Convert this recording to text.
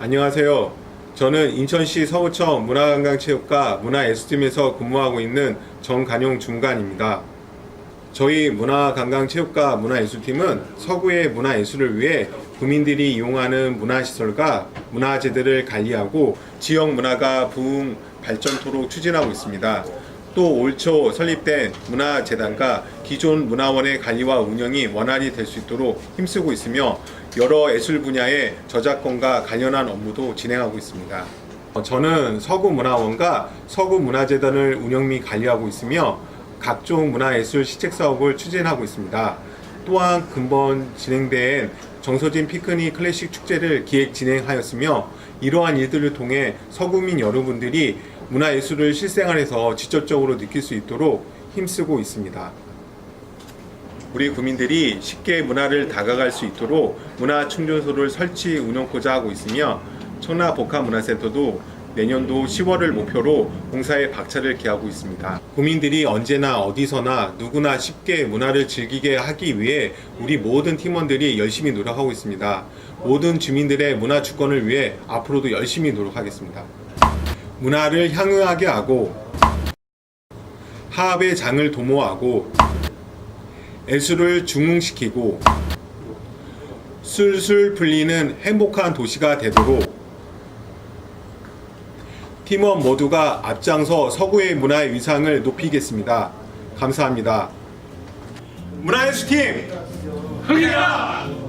안녕하세요. 저는 인천시 서구청 문화관광체육과 문화예술팀에서 근무하고 있는 정간용 중간입니다. 저희 문화관광체육과 문화예술팀은 서구의 문화예술을 위해 국민들이 이용하는 문화시설과 문화재들을 관리하고 지역 문화가 부흥 발전토록 추진하고 있습니다. 또 올 초 설립된 문화재단과 기존 문화원의 관리와 운영이 원활히 될 수 있도록 힘쓰고 있으며 여러 예술 분야의 저작권과 관련한 업무도 진행하고 있습니다. 어, 저는 서구문화원과 서구문화재단을 운영 및 관리하고 있으며 각종 문화예술 시책 사업을 추진하고 있습니다. 또한 근본 진행된 정서진 피크닉 클래식 축제를 기획 진행하였으며 이러한 일들을 통해 서구민 여러분들이 문화예술을 실생활에서 직접적으로 느낄 수 있도록 힘쓰고 있습니다. 우리 국민들이 쉽게 문화를 다가갈 수 있도록 문화 충전소를 설치 운영코자 하고 있으며 청라 복합문화센터도 내년도 10월을 목표로 공사에 박차를 기하고 있습니다. 국민들이 언제나 어디서나 누구나 쉽게 문화를 즐기게 하기 위해 우리 모든 팀원들이 열심히 노력하고 있습니다. 모든 주민들의 문화 주권을 위해 앞으로도 열심히 노력하겠습니다. 문화를 향유하게 하고 화합의 장을 도모하고 예술을 중흥시키고 술술 풀리는 행복한 도시가 되도록 팀원 모두가 앞장서 서구의 문화의 위상을 높이겠습니다. 감사합니다. 문화예술팀 흥이다!